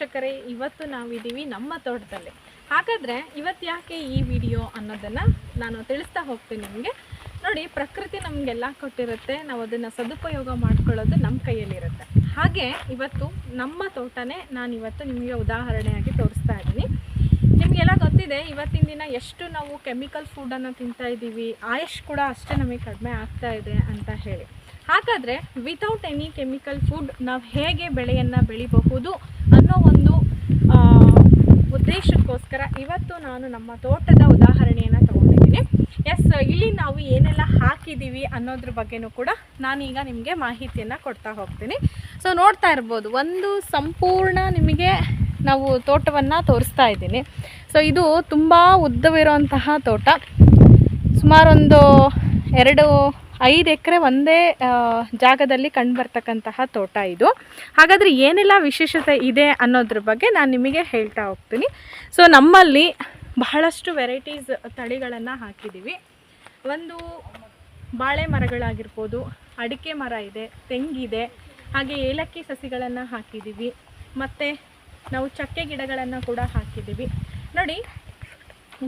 ವೀಕ್ಷಕರೇ, ಇವತ್ತು ನಾವಿದ್ದೀವಿ ನಮ್ಮ ತೋಟದಲ್ಲಿ. ಹಾಗಾದರೆ ಇವತ್ತು ಯಾಕೆ ಈ ವಿಡಿಯೋ ಅನ್ನೋದನ್ನು ನಾನು ತಿಳಿಸ್ತಾ ಹೋಗ್ತೀನಿ ನಿಮಗೆ. ನೋಡಿ, ಪ್ರಕೃತಿ ನಮಗೆಲ್ಲ ಕೊಟ್ಟಿರುತ್ತೆ. ನಾವು ಅದನ್ನು ಸದುಪಯೋಗ ಮಾಡ್ಕೊಳ್ಳೋದು ನಮ್ಮ ಕೈಯಲ್ಲಿರುತ್ತೆ. ಹಾಗೆ ಇವತ್ತು ನಮ್ಮ ತೋಟನೇ ನಾನು ಇವತ್ತು ನಿಮಗೆ ಉದಾಹರಣೆಯಾಗಿ ತೋರಿಸ್ತಾ ಇದ್ದೀನಿ. ನಿಮಗೆಲ್ಲ ಗೊತ್ತಿದೆ, ಇವತ್ತಿನ ದಿನ ಎಷ್ಟು ನಾವು ಕೆಮಿಕಲ್ ಫುಡ್ಡನ್ನು ತಿಂತಾ ಇದ್ದೀವಿ. ಆಯುಷ್ ಕೂಡ ಅಷ್ಟೇ ನಮಗೆ ಕಡಿಮೆ ಆಗ್ತಾ ಇದೆ ಅಂತ ಹೇಳಿ. ಹಾಗಾದರೆ ವಿತೌಟ್ ಎನಿ ಕೆಮಿಕಲ್ ಫುಡ್ ನಾವು ಹೇಗೆ ಬೆಳೆಯನ್ನು ಬೆಳಿಬಹುದು ಅನ್ನೋ ಒಂದು ಉದ್ದೇಶಕ್ಕೋಸ್ಕರ ಇವತ್ತು ನಾನು ನಮ್ಮ ತೋಟದ ಉದಾಹರಣೆಯನ್ನು ತಗೊಂಡಿದ್ದೀನಿ. ಎಸ್ ಇಲ್ಲಿ ನಾವು ಏನೆಲ್ಲ ಹಾಕಿದ್ದೀವಿ ಅನ್ನೋದ್ರ ಬಗ್ಗೆನೂ ಕೂಡ ನಾನೀಗ ನಿಮಗೆ ಮಾಹಿತಿಯನ್ನು ಕೊಡ್ತಾ ಹೋಗ್ತೀನಿ. ಸೊ ನೋಡ್ತಾ ಇರ್ಬೋದು, ಒಂದು ಸಂಪೂರ್ಣ ನಿಮಗೆ ನಾವು ತೋಟವನ್ನು ತೋರಿಸ್ತಾ ಇದ್ದೀನಿ. ಸೊ ಇದು ತುಂಬ ಉದ್ದವಿರುವಂತಹ ತೋಟ. ಸುಮಾರೊಂದು ಎರಡು ಐದು ಎಕರೆ ಒಂದೇ ಜಾಗದಲ್ಲಿ ಕಂಡುಬರ್ತಕ್ಕಂತಹ ತೋಟ ಇದು. ಹಾಗಾದರೆ ಏನೆಲ್ಲ ವಿಶೇಷತೆ ಇದೆ ಅನ್ನೋದ್ರ ಬಗ್ಗೆ ನಾನು ನಿಮಗೆ ಹೇಳ್ತಾ ಹೋಗ್ತೀನಿ. ಸೊ ನಮ್ಮಲ್ಲಿ ಬಹಳಷ್ಟು ವೆರೈಟೀಸ್ ತಳಿಗಳನ್ನು ಹಾಕಿದ್ದೀವಿ ಒಂದು ಬಾಳೆ ಮರಗಳಾಗಿರ್ಬೋದು, ಅಡಿಕೆ ಮರ ಇದೆ ತೆಂಗಿದೆ ಹಾಗೆ ಏಲಕ್ಕಿ ಸಸಿಗಳನ್ನು ಹಾಕಿದ್ದೀವಿ ಮತ್ತು ನಾವು ಚಕ್ಕೆ ಗಿಡಗಳನ್ನು ಕೂಡ ಹಾಕಿದ್ದೀವಿ ನೋಡಿ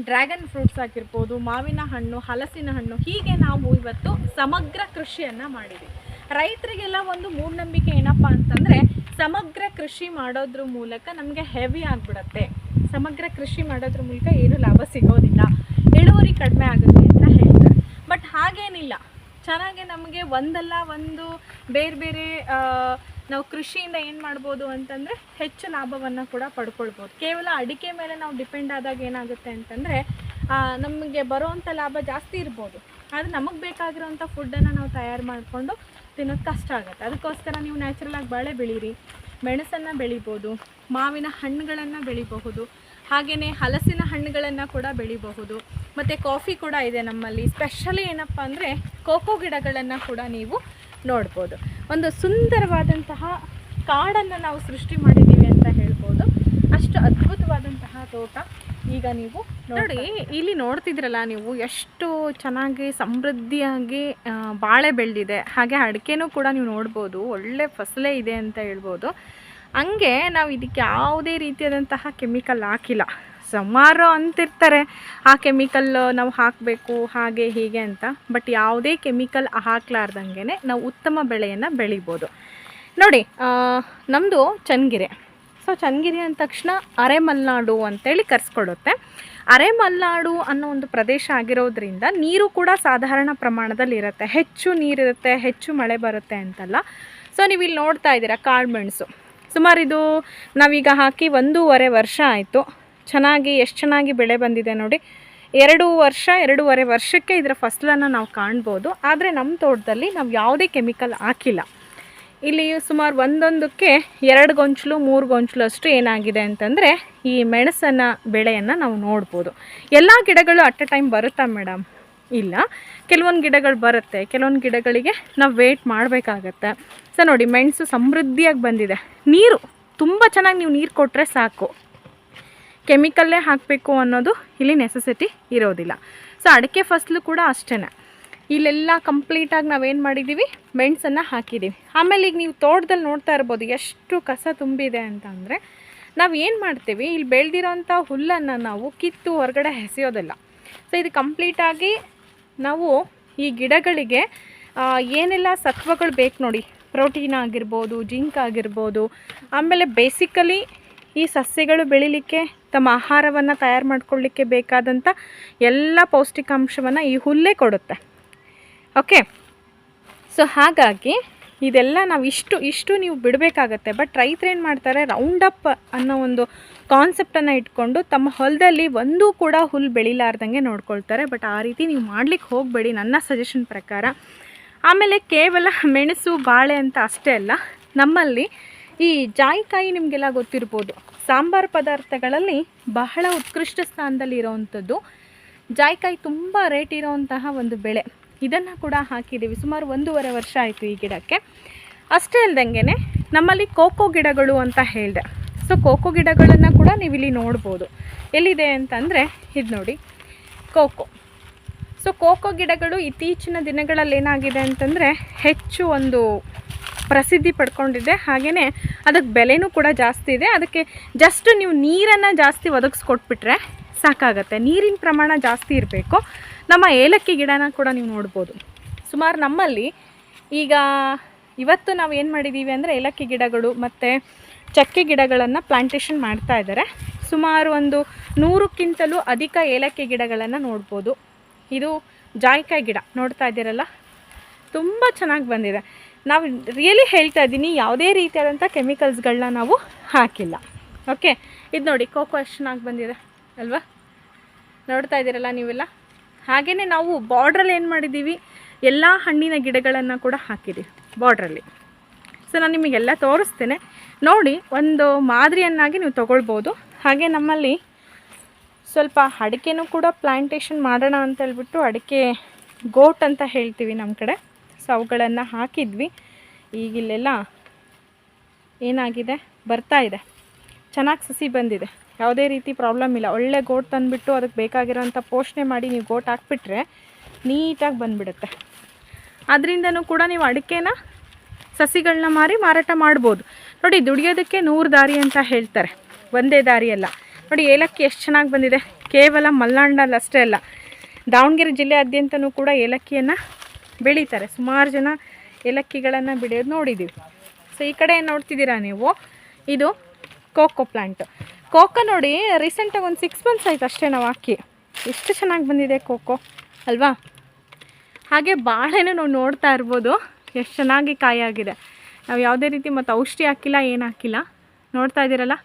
ಡ್ರ್ಯಾಗನ್ ಫ್ರೂಟ್ಸ್ ಆಗಿರ್ಬೋದು, ಮಾವಿನ ಹಣ್ಣು, ಹಲಸಿನ ಹಣ್ಣು, ಹೀಗೆ ನಾವು ಇವತ್ತು ಸಮಗ್ರ ಕೃಷಿಯನ್ನು ಮಾಡಿದ್ವಿ. ರೈತರಿಗೆಲ್ಲ ಒಂದು ಮೂಢನಂಬಿಕೆ ಏನಪ್ಪ ಅಂತಂದರೆ, ಸಮಗ್ರ ಕೃಷಿ ಮಾಡೋದ್ರ ಮೂಲಕ ನಮಗೆ ಹೆವಿ ಆಗಿಬಿಡತ್ತೆ. ಸಮಗ್ರ ಕೃಷಿ ಮಾಡೋದ್ರ ಮೂಲಕ ಏನು ಲಾಭ ಸಿಗೋದಿಲ್ಲ. ಇಳುವರಿ ಕಡಿಮೆ ಆಗುತ್ತೆ ಅಂತ ಹೇಳ್ತಾರೆ. ಬಟ್ ಹಾಗೇನಿಲ್ಲ. ಚೆನ್ನಾಗಿ ನಮಗೆ ಒಂದಲ್ಲ ಒಂದು ಬೇರೆ ಬೇರೆ ನಾವು ಕೃಷಿಯಿಂದ ಏನು ಮಾಡ್ಬೋದು ಅಂತಂದರೆ ಹೆಚ್ಚು ಲಾಭವನ್ನು ಕೂಡ ಪಡ್ಕೊಳ್ಬೋದು. ಕೇವಲ ಅಡಿಕೆ ಮೇಲೆ ನಾವು ಡಿಪೆಂಡ್ ಆದಾಗ ಏನಾಗುತ್ತೆ ಅಂತಂದರೆ ನಮಗೆ ಬರೋವಂಥ ಲಾಭ ಜಾಸ್ತಿ ಇರ್ಬೋದು. ಆದರೆ ನಮಗೆ ಬೇಕಾಗಿರೋವಂಥ ಫುಡ್ಡನ್ನು ನಾವು ತಯಾರು ಮಾಡಿಕೊಂಡು ತಿನ್ನೋದು ಕಷ್ಟ ಆಗುತ್ತೆ. ಅದಕ್ಕೋಸ್ಕರ ನೀವು ನ್ಯಾಚುರಲ್ ಆಗಿ ಬಾಳೆ ಬೆಳೀರಿ, ಮೆಣಸನ್ನು ಬೆಳಿಬೋದು, ಮಾವಿನ ಹಣ್ಣುಗಳನ್ನು ಬೆಳಿಬಹುದು ಹಾಗೆಯೇ ಹಲಸಿನ ಹಣ್ಣುಗಳನ್ನು ಕೂಡ ಬೆಳಿಬಹುದು, ಮತ್ತು ಕಾಫಿ ಕೂಡ ಇದೆ ನಮ್ಮಲ್ಲಿ. ಸ್ಪೆಷಲಿ ಏನಪ್ಪ ಅಂದರೆ ಕೋಕೋ ಗಿಡಗಳನ್ನು ಕೂಡ ನೀವು ನೋಡ್ಬೋದು. ಒಂದು ಸುಂದರವಾದಂತಹ ಕಾಡನ್ನು ನಾವು ಸೃಷ್ಟಿ ಮಾಡಿದ್ದೀವಿ ಅಂತ ಹೇಳ್ಬೋದು. ಅಷ್ಟು ಅದ್ಭುತವಾದಂತಹ ತೋಟ ಈಗ ನೀವು ನೋಡಿ ಇಲ್ಲಿ ನೋಡ್ತಿದ್ರಲ್ಲ ನೀವು ಎಷ್ಟು ಚೆನ್ನಾಗಿ ಸಮೃದ್ಧಿಯಾಗಿ ಬಾಳೆ ಬೆಳೆದಿದೆ. ಹಾಗೆ ಅಡಿಕೆನೂ ಕೂಡ ನೀವು ನೋಡ್ಬೋದು. ಒಳ್ಳೆ ಫಸಲೇ ಇದೆ ಅಂತ ಹೇಳ್ಬೋದು. ಹಂಗೆ ನಾವು ಇದಕ್ಕೆ ಯಾವುದೇ ರೀತಿಯಾದಂತಹ ಕೆಮಿಕಲ್ ಹಾಕಿಲ್ಲ. ಸುಮಾರು ಅಂತಿರ್ತಾರೆ. ಆ ಕೆಮಿಕಲ್ ನಾವು ಹಾಕಬೇಕು, ಹಾಗೆ ಹೀಗೆ ಅಂತ. ಬಟ್ ಯಾವುದೇ ಕೆಮಿಕಲ್ ಹಾಕ್ಲಾರ್ದಂಗೆ ನಾವು ಉತ್ತಮ ಬೆಳೆಯನ್ನು ಬೆಳಿಬೋದು. ನೋಡಿ ನಮ್ಮದು ಚನ್ನಗಿರಿ. ಸೊ, ಚನ್ನಗಿರಿ ಅಂದ ತಕ್ಷಣ ಅರೆಮಲ್ನಾಡು ಅಂತೇಳಿ ಕರೆಸ್ಕೊಡುತ್ತೆ. ಅರೆಮಲ್ನಾಡು ಅನ್ನೋ ಒಂದು ಪ್ರದೇಶ ಆಗಿರೋದ್ರಿಂದ ನೀರು ಕೂಡ ಸಾಧಾರಣ ಪ್ರಮಾಣದಲ್ಲಿ ಇರುತ್ತೆ. ಹೆಚ್ಚು ನೀರಿರುತ್ತೆ, ಹೆಚ್ಚು ಮಳೆ ಬರುತ್ತೆ ಅಂತಲ್ಲ. ಸೊ ನೀವು ಇಲ್ಲಿ ನೋಡ್ತಾ ಇದ್ದೀರಾ ಕಾಳುಮೆಣಸು ಸುಮಾರು ಇದು ನಾವೀಗ ಹಾಕಿ ಒಂದೂವರೆ ವರ್ಷ ಆಯಿತು. ಚೆನ್ನಾಗಿ, ಎಷ್ಟು ಚೆನ್ನಾಗಿ ಬೆಳೆ ಬಂದಿದೆ ನೋಡಿ. ಎರಡು ವರ್ಷ, ಎರಡೂವರೆ ವರ್ಷಕ್ಕೆ ಇದರ ಫಸಲನ್ನು ನಾವು ಕಾಣ್ಬೋದು. ಆದರೆ ನಮ್ಮ ತೋಟದಲ್ಲಿ ನಾವು ಯಾವುದೇ ಕೆಮಿಕಲ್ ಹಾಕಿಲ್ಲ. ಇಲ್ಲಿ ಸುಮಾರು ಒಂದೊಂದಕ್ಕೆ ಎರಡು ಗೊಂಚಲು, ಮೂರು ಗೊಂಚಲು ಅಷ್ಟು ಏನಾಗಿದೆ ಅಂತಂದರೆ ಈ ಮೆಣಸನ್ನ ಬೆಳೆಯನ್ನು ನಾವು ನೋಡ್ಬೋದು. ಎಲ್ಲ ಗಿಡಗಳು ಅಟ್ ಎ ಟೈಮ್ ಬರುತ್ತಾ ಮೇಡಮ್? ಇಲ್ಲ. ಕೆಲವೊಂದು ಗಿಡಗಳು ಬರುತ್ತೆ. ಕೆಲವೊಂದು ಗಿಡಗಳಿಗೆ ನಾವು ವೇಟ್ ಮಾಡಬೇಕಾಗತ್ತೆ. ಸೊ ನೋಡಿ, ಮೆಣಸು ಸಮೃದ್ಧಿಯಾಗಿ ಬಂದಿದೆ. ನೀರು, ತುಂಬ ಚೆನ್ನಾಗಿ ನೀವು ನೀರು ಕೊಟ್ಟರೆ ಸಾಕು. ಕೆಮಿಕಲ್ಲೇ ಹಾಕಬೇಕು ಅನ್ನೋದು ಇಲ್ಲಿ ನೆಸೆಸಿಟಿ ಇರೋದಿಲ್ಲ. ಸೊ ಅಡಿಕೆ ಫಸಲು ಕೂಡ ಅಷ್ಟೇ ಇಲ್ಲೆಲ್ಲ ಕಂಪ್ಲೀಟಾಗಿ ನಾವೇನು ಮಾಡಿದ್ದೀವಿ ಮೆಣಸನ್ನು ಹಾಕಿದ್ದೀವಿ ಆಮೇಲೆ ಈಗ ನೀವು ತೋಟದಲ್ಲಿ ನೋಡ್ತಾ ಇರ್ಬೋದು ಎಷ್ಟು ಕಸ ತುಂಬಿದೆ ಅಂತ ಅಂದರೆ, ನಾವು ಏನು ಮಾಡ್ತೀವಿ? ಇಲ್ಲಿ ಬೆಳೆದಿರೋಂಥ ಹುಲ್ಲನ್ನು ನಾವು ಕಿತ್ತು ಹೊರಗಡೆ ಹೆಸೆಯೋದಿಲ್ಲ. ಸೊ ಇದು ಕಂಪ್ಲೀಟಾಗಿ ನಾವು ಈ ಗಿಡಗಳಿಗೆ ಏನೆಲ್ಲ ಸತ್ವಗಳು ಬೇಕು ನೋಡಿ? ಪ್ರೋಟೀನ್ ಆಗಿರ್ಬೋದು, ಜಿಂಕ್ ಆಗಿರ್ಬೋದು, ಆಮೇಲೆ ಬೇಸಿಕಲಿ ಈ ಸಸ್ಯಗಳು ಬೆಳಿಲಿಕ್ಕೆ ತಮ್ಮ ಆಹಾರವನ್ನು ತಯಾರು ಮಾಡ್ಕೊಳ್ಳಿಕ್ಕೆ ಬೇಕಾದಂಥ ಎಲ್ಲ ಪೌಷ್ಟಿಕಾಂಶವನ್ನು ಈ ಹುಲ್ಲೇ ಕೊಡುತ್ತೆ. ಓಕೆ ಸೊ ಹಾಗಾಗಿ ಇದೆಲ್ಲ ನಾವು ಇಷ್ಟು ಇಷ್ಟು ನೀವು ಬಿಡಬೇಕಾಗತ್ತೆ. ಬಟ್ ರೈತರು ಏನು ಮಾಡ್ತಾರೆ? ರೌಂಡ್ ಅಪ್ ಅನ್ನೋ ಒಂದು ಕಾನ್ಸೆಪ್ಟನ್ನು ಇಟ್ಕೊಂಡು ತಮ್ಮ ಹೊಲದಲ್ಲಿ ಒಂದೂ ಕೂಡ ಹುಲ್ಲು ಬೆಳಿಲಾರ್ದಂಗೆ ನೋಡ್ಕೊಳ್ತಾರೆ. ಬಟ್ ಆ ರೀತಿ ನೀವು ಮಾಡ್ಲಿಕ್ಕೆ ಹೋಗಬೇಡಿ ನನ್ನ ಸಜೆಷನ್ ಪ್ರಕಾರ. ಆಮೇಲೆ ಕೇವಲ ಮೆಣಸು, ಬಾಳೆ ಅಂತ ಅಷ್ಟೇ ಅಲ್ಲ, ನಮ್ಮಲ್ಲಿ ಈ ಜಾಯಿಕಾಯಿ ನಿಮಗೆಲ್ಲ ಗೊತ್ತಿರ್ಬೋದು. ಸಾಂಬಾರು ಪದಾರ್ಥಗಳಲ್ಲಿ ಬಹಳ ಉತ್ಕೃಷ್ಟ ಸ್ಥಾನದಲ್ಲಿ ಇರೋವಂಥದ್ದು. ಜಾಯಿಕಾಯಿ ತುಂಬ ರೇಟ್ ಇರೋವಂತಹ ಒಂದು ಬೆಳೆ. ಇದನ್ನು ಕೂಡ ಹಾಕಿದ್ದೀವಿ. ಸುಮಾರು ಒಂದೂವರೆ ವರ್ಷ ಆಯಿತು ಈ ಗಿಡಕ್ಕೆ. ಅಷ್ಟೇ ಅಲ್ದಂಗೆ ನಮ್ಮಲ್ಲಿ ಕೋಕೋ ಗಿಡಗಳು ಅಂತ ಹೇಳಿದೆ. ಸೊ ಕೋಕೋ ಗಿಡಗಳನ್ನು ಕೂಡ ನೀವು ಇಲ್ಲಿ ನೋಡ್ಬೋದು. ಎಲ್ಲಿದೆ ಅಂತಂದರೆ ಇದು ನೋಡಿ, ಕೋಕೋ. ಸೊ ಕೋಕೋ ಗಿಡಗಳು ಇತ್ತೀಚಿನ ದಿನಗಳಲ್ಲಿ ಏನಾಗಿದೆ ಅಂತಂದರೆ ಹೆಚ್ಚು ಒಂದು ಪ್ರಸಿದ್ಧಿ ಪಡ್ಕೊಂಡಿದೆ ಹಾಗೆಯೇ ಅದಕ್ಕೆ ಬೆಲೆನೂ ಕೂಡ ಜಾಸ್ತಿ ಇದೆ. ಅದಕ್ಕೆ ಜಸ್ಟ್ ನೀವು ನೀರನ್ನು ಜಾಸ್ತಿ ಒದಗಿಸ್ಕೊಟ್ಬಿಟ್ರೆ ಸಾಕಾಗತ್ತೆ. ನೀರಿನ ಪ್ರಮಾಣ ಜಾಸ್ತಿ ಇರಬೇಕು. ನಮ್ಮ ಏಲಕ್ಕಿ ಗಿಡನ ಕೂಡ ನೀವು ನೋಡ್ಬೋದು. ಸುಮಾರು ನಮ್ಮಲ್ಲಿ ಈಗ ಇವತ್ತು ನಾವು ಏನು ಮಾಡಿದ್ದೀವಿ ಅಂದರೆ ಏಲಕ್ಕಿ ಗಿಡಗಳು ಮತ್ತು ಚಕ್ಕೆ ಗಿಡಗಳನ್ನು ಪ್ಲಾಂಟೇಷನ್ ಮಾಡ್ತಾ ಇದ್ದಾರೆ. ಸುಮಾರು ಒಂದು ನೂರಕ್ಕಿಂತಲೂ ಅಧಿಕ ಏಲಕ್ಕಿ ಗಿಡಗಳನ್ನು ನೋಡ್ಬೋದು. ಇದು ಜಾಯಿಕಾಯಿ ಗಿಡ. ನೋಡ್ತಾ ಇದ್ದೀರಲ್ಲ? ತುಂಬ ಚೆನ್ನಾಗಿ ಬಂದಿದೆ. ನಾವು ರಿಯಲಿ ಹೇಳ್ತಾ ಇದ್ದೀನಿ, ಯಾವುದೇ ರೀತಿಯಾದಂಥ ಕೆಮಿಕಲ್ಸ್ಗಳನ್ನ ನಾವು ಹಾಕಿಲ್ಲ. ಓಕೆ ಇದು ನೋಡಿ ಕೋಕೋ ಎಷ್ಟು ಬಂದಿದೆ ಅಲ್ವಾ? ನೋಡ್ತಾ ಇದ್ದೀರಲ್ಲ ನೀವೆಲ್ಲ? ಹಾಗೆಯೇ ನಾವು ಬಾರ್ಡ್ರಲ್ಲಿ ಏನು ಮಾಡಿದ್ದೀವಿ? ಎಲ್ಲ ಹಣ್ಣಿನ ಗಿಡಗಳನ್ನು ಕೂಡ ಹಾಕಿದ್ದೀವಿ ಬಾರ್ಡ್ರಲ್ಲಿ ಸೊ ನಾನು ನಿಮಗೆಲ್ಲ ತೋರಿಸ್ತೇನೆ. ನೋಡಿ, ಒಂದು ಮಾದರಿಯನ್ನಾಗಿ ನೀವು ತೊಗೊಳ್ಬೋದು. ಹಾಗೆ ನಮ್ಮಲ್ಲಿ ಸ್ವಲ್ಪ ಅಡಿಕೆನೂ ಕೂಡ ಪ್ಲ್ಯಾಂಟೇಷನ್ ಮಾಡೋಣ ಅಂತ ಹೇಳ್ಬಿಟ್ಟು ಅಡಿಕೆ ಗೋಟ್ ಅಂತ ಹೇಳ್ತೀವಿ ನಮ್ಮ ಕಡೆ. ಸೊ ಅವುಗಳನ್ನು ಹಾಕಿದ್ವಿ. ಈಗಿಲ್ಲೆಲ್ಲ ಏನಾಗಿದೆ? ಬರ್ತಾ ಇದೆ. ಚೆನ್ನಾಗಿ ಸಸಿ ಬಂದಿದೆ. ಯಾವುದೇ ರೀತಿ ಪ್ರಾಬ್ಲಮ್ ಇಲ್ಲ. ಒಳ್ಳೆ ಗೋಟ್ ತಂದುಬಿಟ್ಟು ಅದಕ್ಕೆ ಬೇಕಾಗಿರೋಂಥ ಪೋಷಣೆ ಮಾಡಿ ನೀವು ಗೋಟ್ ಹಾಕ್ಬಿಟ್ರೆ ನೀಟಾಗಿ ಬಂದುಬಿಡುತ್ತೆ. ಅದರಿಂದನೂ ಕೂಡ ನೀವು ಅಡಿಕೆನ ಸಸಿಗಳನ್ನ ಮಾರಿ ಮಾರಾಟ ಮಾಡ್ಬೋದು. ನೋಡಿ, ದುಡಿಯೋದಕ್ಕೆ ನೂರು ದಾರಿ ಅಂತ ಹೇಳ್ತಾರೆ. ಒಂದೇ ದಾರಿ ಅಲ್ಲ. ನೋಡಿ, ಏಲಕ್ಕಿ ಎಷ್ಟು ಚೆನ್ನಾಗಿ ಬಂದಿದೆ. ಕೇವಲ ಮಲ್ನಾಡಲ್ಲಿ ಅಷ್ಟೇ ಅಲ್ಲ. ದಾವಣಗೆರೆ ಜಿಲ್ಲೆಯಾದ್ಯಂತನೂ ಕೂಡ ಏಲಕ್ಕಿಯನ್ನು ಬೆಳೀತಾರೆ. ಸುಮಾರು ಜನ ಏಲಕ್ಕಿಗಳನ್ನು ಬೆಳೆಯೋದು ನೋಡಿದ್ದೀವಿ ಸೊ ಈ ಕಡೆ ನೋಡ್ತಿದ್ದೀರಾ ನೀವು? ಇದು ಕೋಕೋ ಪ್ಲ್ಯಾಂಟು ಕೋಕೋ ನೋಡಿ ರೀಸೆಂಟಾಗಿ ಒಂದು ಸಿಕ್ಸ್ ಮಂತ್ಸ್ ಆಯಿತು ಅಷ್ಟೇ ನಾವು ಹಾಕಿ. ಎಷ್ಟು ಚೆನ್ನಾಗಿ ಬಂದಿದೆ ಕೋಕೋ, ಅಲ್ವಾ? ಹಾಗೆ ಬಾಳೆನೂ ನಾವು ನೋಡ್ತಾ ಇರ್ಬೋದು. ಎಷ್ಟು ಚೆನ್ನಾಗಿ ಕಾಯಿ ಆಗಿದೆ ನಾವು ಯಾವುದೇ ರೀತಿ ಮತ್ತು ಔಷಧಿ ಹಾಕಿಲ್ಲ, ಏನು ಹಾಕಿಲ್ಲ. ನೋಡ್ತಾ ಇದ್ದೀರಲ್ಲ?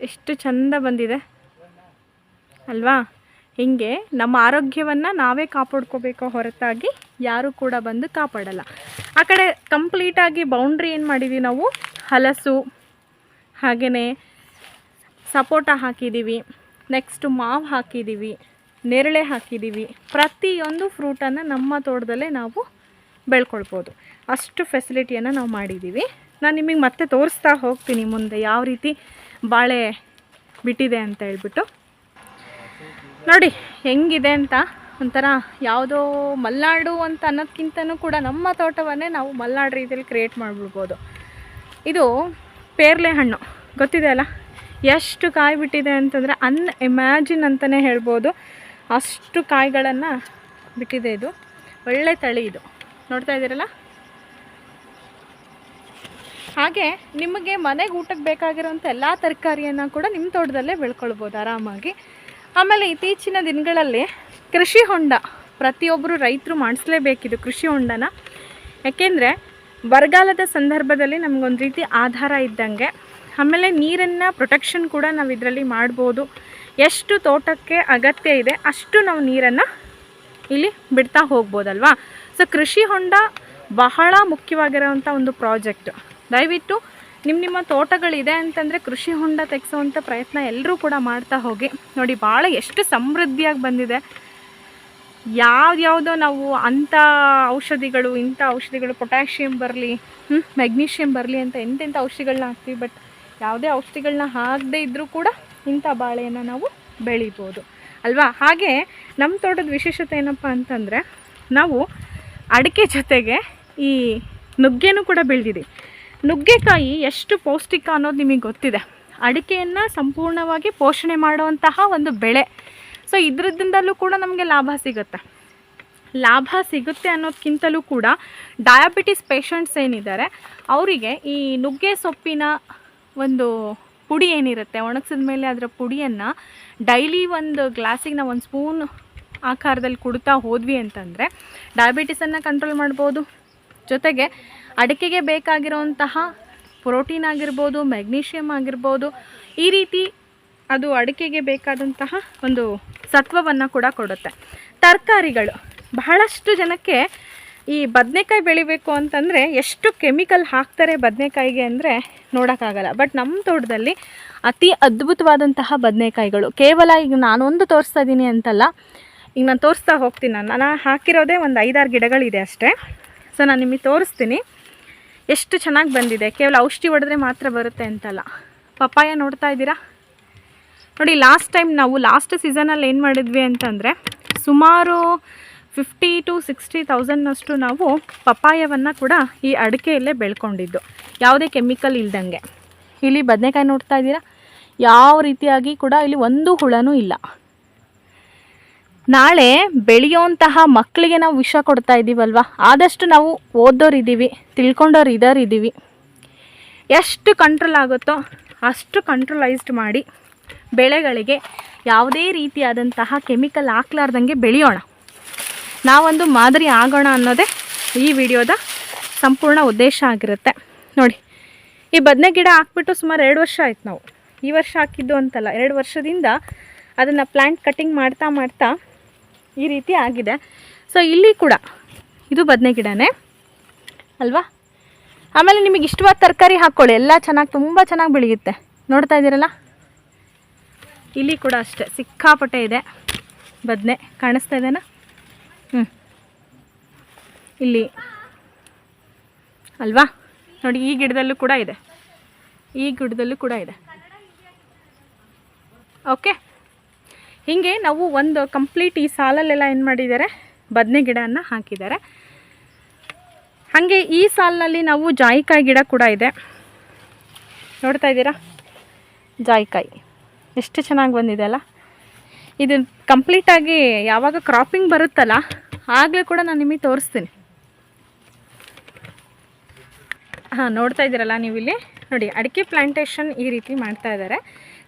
ಎಷ್ಟು ಚಂದ ಬಂದಿದೆ. ಅಲ್ವಾ? ಹಿಂಗೆ ನಮ್ಮ ಆರೋಗ್ಯವನ್ನು ನಾವೇ ಕಾಪಾಡ್ಕೋಬೇಕು ಹೊರತಾಗಿ. ಯಾರೂ ಕೂಡ ಬಂದು ಕಾಪಾಡಲ್ಲ. ಆ ಕಡೆ ಕಂಪ್ಲೀಟಾಗಿ ಬೌಂಡ್ರಿ ಏನು ಮಾಡಿದ್ದೀವಿ ನಾವು? ಹಲಸು ಹಾಗೆಯೇ ಸಪೋಟ ಹಾಕಿದ್ದೀವಿ ನೆಕ್ಸ್ಟು ಮಾವು ಹಾಕಿದ್ದೀವಿ ನೇರಳೆ ಹಾಕಿದ್ದೀವಿ ಪ್ರತಿಯೊಂದು ಫ್ರೂಟನ್ನು ನಮ್ಮ ತೋಟದಲ್ಲೇ ನಾವು ಬೆಳ್ಕೊಳ್ಬೋದು. ಅಷ್ಟು ಫೆಸಿಲಿಟಿಯನ್ನು ನಾವು ಮಾಡಿದ್ದೀವಿ ನಾನು ನಿಮಗೆ ಮತ್ತೆ ತೋರಿಸ್ತಾ ಹೋಗ್ತೀನಿ ಮುಂದೆ ಯಾವ ರೀತಿ ಬಾಳೆ ಬಿಟ್ಟಿದೆ ಅಂತ ಹೇಳ್ಬಿಟ್ಟು. ನೋಡಿ, ಹೆಂಗಿದೆ ಅಂತ? ಒಂಥರ ಯಾವುದೋ ಮಲ್ನಾಡು ಅಂತ ಅನ್ನೋದಕ್ಕಿಂತನೂ ಕೂಡ ನಮ್ಮ ತೋಟವನ್ನೇ ನಾವು ಮಲ್ನಾಡು ರೀತಿಯಲ್ಲಿ ಕ್ರಿಯೇಟ್ ಮಾಡಿಬಿಡ್ಬೋದು. ಇದು ಪೇರ್ಲೆ ಹಣ್ಣು. ಗೊತ್ತಿದೆ ಅಲ್ಲ? ಎಷ್ಟು ಕಾಯಿ ಬಿಟ್ಟಿದೆ ಅಂತಂದರೆ ಅನ್ ಇಮ್ಯಾಜಿನ್ ಅಂತಲೇ ಹೇಳ್ಬೋದು. ಅಷ್ಟು ಕಾಯಿಗಳನ್ನು ಬಿಟ್ಟಿದೆ ಇದು. ಒಳ್ಳೆ ತಳಿ ಇದು. ನೋಡ್ತಾ ಇದ್ದೀರಲ್ಲ? ಹಾಗೆ ನಿಮಗೆ ಮನೆಗೆ ಊಟಕ್ಕೆ ಬೇಕಾಗಿರೋಂಥ ಎಲ್ಲ ತರಕಾರಿಯನ್ನು ಕೂಡ ನಿಮ್ಮ ತೋಟದಲ್ಲೇ ಬೆಳ್ಕೊಳ್ಬೋದು ಆರಾಮಾಗಿ. ಆಮೇಲೆ ಇತ್ತೀಚಿನ ದಿನಗಳಲ್ಲಿ ಕೃಷಿ ಹೊಂಡ ಪ್ರತಿಯೊಬ್ಬರು ರೈತರು ಮಾಡಿಸ್ಲೇಬೇಕಿದು ಕೃಷಿ ಹೊಂಡನ. ಯಾಕೆಂದರೆ ಬರಗಾಲದ ಸಂದರ್ಭದಲ್ಲಿ ನಮಗೊಂದು ರೀತಿ ಆಧಾರ ಇದ್ದಂಗೆ ಆಮೇಲೆ ನೀರನ್ನು ಪ್ರೊಟೆಕ್ಷನ್ ಕೂಡ ನಾವು ಇದರಲ್ಲಿ ಮಾಡ್ಬೋದು. ಎಷ್ಟು ತೋಟಕ್ಕೆ ಅಗತ್ಯ ಇದೆ ಅಷ್ಟು ನಾವು ನೀರನ್ನು ಇಲ್ಲಿ ಬಿಡ್ತಾ ಹೋಗ್ಬೋದಲ್ವಾ? ಸೊ ಕೃಷಿ ಹೊಂಡ ಬಹಳ ಮುಖ್ಯವಾಗಿರೋವಂಥ ಒಂದು ಪ್ರಾಜೆಕ್ಟ್ ದಯವಿಟ್ಟು ನಿಮ್ಮ ನಿಮ್ಮ ತೋಟಗಳಿದೆ ಅಂತಂದರೆ ಕೃಷಿ ಹೊಂಡ ತೆಗೆಸೋವಂಥ ಪ್ರಯತ್ನ ಎಲ್ಲರೂ ಕೂಡ ಮಾಡ್ತಾ ಹೋಗಿ. ನೋಡಿ ಭಾಳ ಎಷ್ಟು ಸಮೃದ್ಧಿಯಾಗಿ ಬಂದಿದೆ. ಯಾವ್ದ್ಯಾವುದೋ ನಾವು ಅಂಥ ಔಷಧಿಗಳು, ಇಂಥ ಔಷಧಿಗಳು ಪೊಟ್ಯಾಷಿಯಮ್ ಬರಲಿ ಮೆಗ್ನೀಷಿಯಮ್ ಬರಲಿ ಅಂತ ಎಂತೆಂಥ ಔಷಧಿಗಳನ್ನ ಹಾಕ್ತೀವಿ. ಬಟ್ ಯಾವುದೇ ಔಷಧಿಗಳನ್ನ ಹಾಕದೇ ಇದ್ದರೂ ಕೂಡ ಇಂಥ ಬಾಳೆಯನ್ನು ನಾವು ಬೆಳಿಬೋದು. ಅಲ್ವಾ? ಹಾಗೆ ನಮ್ಮ ತೋಟದ ವಿಶೇಷತೆ ಏನಪ್ಪ ಅಂತಂದರೆ, ನಾವು ಅಡಿಕೆ ಜೊತೆಗೆ ಈ ನುಗ್ಗೆನೂ ಕೂಡ ಬೆಳೆದಿದ್ದೀವಿ. ನುಗ್ಗೆಕಾಯಿ ಎಷ್ಟು ಪೌಷ್ಟಿಕ ಅನ್ನೋದು ನಿಮಗೆ ಗೊತ್ತಿದೆ. ಅಡಿಕೆಯನ್ನು ಸಂಪೂರ್ಣವಾಗಿ ಪೋಷಣೆ ಮಾಡುವಂತಹ ಒಂದು ಬೆಳೆ. ಸೊ ಇದ್ರದಿಂದಲೂ ಕೂಡ ನಮಗೆ ಲಾಭ ಸಿಗುತ್ತೆ. ಲಾಭ ಸಿಗುತ್ತೆ ಅನ್ನೋದಕ್ಕಿಂತಲೂ ಕೂಡ ಡಯಾಬಿಟಿಸ್ ಪೇಷಂಟ್ಸ್ ಏನಿದ್ದಾರೆ, ಅವರಿಗೆ ಈ ನುಗ್ಗೆ ಸೊಪ್ಪಿನ ಒಂದು ಪುಡಿ ಏನಿರುತ್ತೆ, ಒಣಗಿಸಿದ ಮೇಲೆ ಅದರ ಪುಡಿಯನ್ನು ಡೈಲಿ ಒಂದು ಗ್ಲಾಸಿಗೆ ನಾವು ಒಂದು ಸ್ಪೂನ್ ಆಕಾರದಲ್ಲಿ ಕುಡ್ತಾ ಹೋದ್ವಿ ಅಂತಂದರೆ ಡಯಾಬಿಟಿಸನ್ನು ಕಂಟ್ರೋಲ್ ಮಾಡ್ಬೋದು. ಜೊತೆಗೆ ಅಡಿಕೆಗೆ ಬೇಕಾಗಿರೋಂತಹ ಪ್ರೋಟೀನ್ ಆಗಿರ್ಬೋದು ಮೆಗ್ನೀಷಿಯಮ್ ಆಗಿರ್ಬೋದು, ಈ ರೀತಿ ಅದು ಅಡಿಕೆಗೆ ಬೇಕಾದಂತಹ ಒಂದು ಸತ್ವವನ್ನು ಕೂಡ ಕೊಡುತ್ತೆ. ತರಕಾರಿಗಳು. ಬಹಳಷ್ಟು ಜನಕ್ಕೆ ಈ ಬದನೆಕಾಯಿ ಬೆಳಿಬೇಕು ಅಂತಂದರೆ ಎಷ್ಟು ಕೆಮಿಕಲ್ ಹಾಕ್ತಾರೆ ಬದನೆಕಾಯಿಗೆ ಅಂದರೆ ನೋಡೋಕ್ಕಾಗಲ್ಲ. ಬಟ್ ನಮ್ಮ ತೋಟದಲ್ಲಿ ಅತಿ ಅದ್ಭುತವಾದಂತಹ ಬದನೆಕಾಯಿಗಳು. ಕೇವಲ ಈಗ ನಾನೊಂದು ತೋರಿಸ್ತಾ ಇದ್ದೀನಿ ಅಂತಲ್ಲ. ಈಗ ನಾನು ತೋರಿಸ್ತಾ ಹೋಗ್ತೀನಿ ನಾನು. ನಾನು ಹಾಕಿರೋದೇ ಒಂದು ಐದಾರು ಗಿಡಗಳಿದೆ ಅಷ್ಟೇ. ಸೊ ನಾನು ನಿಮಗೆ ತೋರಿಸ್ತೀನಿ. ಎಷ್ಟು ಚೆನ್ನಾಗಿ ಬಂದಿದೆ. ಕೇವಲ ಔಷಧಿ ಹೊಡೆದ್ರೆ ಮಾತ್ರ ಬರುತ್ತೆ ಅಂತಲ್ಲ. ಪಪ್ಪಾಯ ನೋಡ್ತಾ ಇದ್ದೀರಾ? ನೋಡಿ ಲಾಸ್ಟ್ ಟೈಮ್ ನಾವು ಲಾಸ್ಟ್ ಸೀಸನಲ್ಲಿ ಏನು ಮಾಡಿದ್ವಿ ಅಂತಂದರೆ, ಸುಮಾರು ಫಿಫ್ಟಿ ಟು ಸಿಕ್ಸ್ಟಿ ತೌಸಂಡ್ನಷ್ಟು ನಾವು ಪಪ್ಪಾಯವನ್ನು ಕೂಡ ಈ ಅಡಿಕೆಯಲ್ಲೇ ಬೆಳ್ಕೊಂಡಿದ್ದು. ಯಾವುದೇ ಕೆಮಿಕಲ್ ಇಲ್ದಂಗೆ. ಇಲ್ಲಿ ಬದನೆಕಾಯಿ ನೋಡ್ತಾ ಇದ್ದೀರಾ? ಯಾವ ರೀತಿಯಾಗಿ ಕೂಡ ಇಲ್ಲಿ ಒಂದು ಹುಳನೂ ಇಲ್ಲ. ನಾಳೆ ಬೆಳೆಯೋಂತಹ ಮಕ್ಕಳಿಗೆ ನಾವು ವಿಷ ಕೊಡ್ತಾ ಇದ್ದೀವಲ್ವ? ಆದಷ್ಟು ನಾವು ಓದೋರು ತಿಳ್ಕೊಂಡೋರು ಇದ್ದಾರಿದ್ದೀವಿ ಎಷ್ಟು ಕಂಟ್ರೋಲ್ ಆಗುತ್ತೋ ಅಷ್ಟು ಕಂಟ್ರೋಲೈಸ್ಡ್ ಮಾಡಿ ಬೆಳೆಗಳಿಗೆ ಯಾವುದೇ ರೀತಿಯಾದಂತಹ ಕೆಮಿಕಲ್ ಹಾಕ್ಲಾರ್ದಂಗೆ ಬೆಳೆಯೋಣ. ನಾವೊಂದು ಮಾದರಿ ಆಗೋಣ ಅನ್ನೋದೇ ಈ ವಿಡಿಯೋದ ಸಂಪೂರ್ಣ ಉದ್ದೇಶ ಆಗಿರುತ್ತೆ. ನೋಡಿ, ಈ ಬದನೆ ಗಿಡ ಹಾಕ್ಬಿಟ್ಟು ಸುಮಾರು ಎರಡು ವರ್ಷ ಆಯ್ತು ನಾವು. ಈ ವರ್ಷ ಹಾಕಿದ್ದು ಅಂತಲ್ಲ, ಎರಡು ವರ್ಷದಿಂದ ಅದನ್ನು ಪ್ಲ್ಯಾಂಟ್ ಕಟ್ಟಿಂಗ್ ಮಾಡ್ತಾ ಮಾಡ್ತಾ ಈ ರೀತಿ ಆಗಿದೆ. ಸೊ ಇಲ್ಲಿ ಕೂಡ ಇದು ಬದನೆ ಗಿಡನೇ. ಅಲ್ವಾ? ಆಮೇಲೆ ನಿಮಗೆ ಇಷ್ಟವಾದ ತರಕಾರಿ ಹಾಕ್ಕೊಳ್ಳಿ. ಎಲ್ಲ ಚೆನ್ನಾಗಿ, ತುಂಬ ಚೆನ್ನಾಗಿ ಬೆಳೆಯುತ್ತೆ. ನೋಡ್ತಾ ಇದ್ದೀರಲ್ಲ? ಇಲ್ಲಿ ಕೂಡ ಅಷ್ಟೇ. ಸಿಕ್ಕಾಪಟ್ಟೆ ಇದೆ. ಬದನೆ ಕಾಣಿಸ್ತಾ ಇದೆನಾ ಹ್ಞೂ ಇಲ್ಲಿ. ಅಲ್ವಾ? ನೋಡಿ, ಈ ಗಿಡದಲ್ಲೂ ಕೂಡ ಇದೆ. ಈ ಗಿಡದಲ್ಲೂ ಕೂಡ ಇದೆ. ಓಕೆ. ಹೀಗೆ ನಾವು ಒಂದು ಕಂಪ್ಲೀಟ್ ಈ ಸಾಲಲ್ಲೆಲ್ಲ ಏನು ಮಾಡಿದ್ದಾರೆ? ಬದನೆ ಗಿಡವನ್ನು ಹಾಕಿದ್ದಾರೆ. ಹಾಗೆ ಈ ಸಾಲಿನಲ್ಲಿ ನಾವು ಜಾಯಿಕಾಯಿ ಗಿಡ ಕೂಡ ಇದೆ. ನೋಡ್ತಾ ಇದ್ದೀರಾ? ಜಾಯಿಕಾಯಿ. ಎಷ್ಟು ಚೆನ್ನಾಗಿ ಬಂದಿದೆ ಅಲ್ಲ? ಇದು ಕಂಪ್ಲೀಟಾಗಿ ಯಾವಾಗ ಕ್ರಾಪಿಂಗ್ ಬರುತ್ತಲ್ಲ, ಆಗಲೇ ಕೂಡ ನಾನು ನಿಮಗೆ ತೋರಿಸ್ತೀನಿ. ಹಾಂ, ನೋಡ್ತಾ ಇದ್ದೀರಲ್ಲ ನೀವು ಇಲ್ಲಿ ನೋಡಿ, ಅಡಿಕೆ ಪ್ಲ್ಯಾಂಟೇಷನ್ ಈ ರೀತಿ ಮಾಡ್ತಾ ಇದ್ದಾರೆ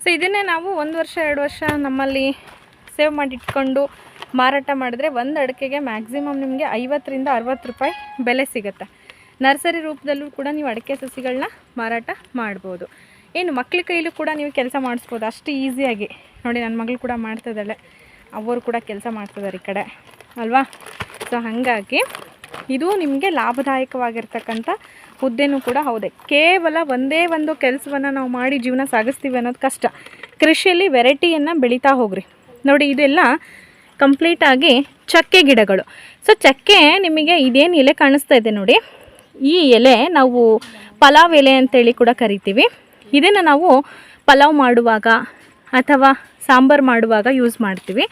ಸೊ ಇದನ್ನೇ ನಾವು ಒಂದು ವರ್ಷ, ಎರಡು ವರ್ಷ ನಮ್ಮಲ್ಲಿ ಸೇವ್ ಮಾಡಿ ಇಟ್ಕೊಂಡು ಮಾರಾಟ ಮಾಡಿದ್ರೆ ಒಂದು ಅಡಿಕೆಗೆ ಮ್ಯಾಕ್ಸಿಮಮ್ ನಿಮಗೆ ಐವತ್ತರಿಂದ ಅರವತ್ತು ರೂಪಾಯಿ ಬೆಲೆ ಸಿಗುತ್ತೆ. ನರ್ಸರಿ ರೂಪದಲ್ಲೂ ಕೂಡ ನೀವು ಅಡಿಕೆ ಸಸಿಗಳನ್ನ ಮಾರಾಟ ಮಾಡ್ಬೋದು. ಏನು, ಮಕ್ಳ ಕೈಲೂ ಕೂಡ ನೀವು ಕೆಲಸ ಮಾಡಿಸ್ಬೋದು. ಅಷ್ಟು ಈಸಿಯಾಗಿ ನೋಡಿ ನನ್ನ ಮಗಳು ಕೂಡ ಮಾಡ್ತಿದ್ದಾಳೆ ಅವರು ಕೂಡ ಕೆಲಸ ಮಾಡ್ತಿದ್ದಾರೆ ಈ ಕಡೆ. ಅಲ್ವಾ? ಸೊ ಹಾಗಾಗಿ ಇದು ನಿಮಗೆ ಲಾಭದಾಯಕವಾಗಿರ್ತಕ್ಕಂಥ ಹುದ್ದೆನೂ ಕೂಡ ಹೌದೇ. ಕೇವಲ ಒಂದೇ ಒಂದು ಕೆಲಸವನ್ನು ನಾವು ಮಾಡಿ ಜೀವನ ಸಾಗಿಸ್ತೀವಿ ಅನ್ನೋದು ಕಷ್ಟ. ಕೃಷಿಯಲ್ಲಿ ವೆರೈಟಿಯನ್ನು ಬೆಳೀತಾ ಹೋಗ್ರಿ. ನೋಡಿ, ಇದೆಲ್ಲ ಕಂಪ್ಲೀಟಾಗಿ ಚಕ್ಕೆ ಗಿಡಗಳು. ಸೊ ಚಕ್ಕೆ ನಿಮಗೆ ಇದೇನು ಎಲೆ ಕಾಣಿಸ್ತಾ ಇದೆ ನೋಡಿ. ಈ ಎಲೆ ನಾವು ಪಲಾವ್ ಎಲೆ ಅಂತೇಳಿ ಕೂಡ ಕರಿತೀವಿ. ಇದನ್ನು ನಾವು ಪಲಾವ್ ಮಾಡುವಾಗ ಅಥವಾ ಸಾಂಬಾರು ಮಾಡುವಾಗ ಯೂಸ್ ಮಾಡ್ತೀವಿ.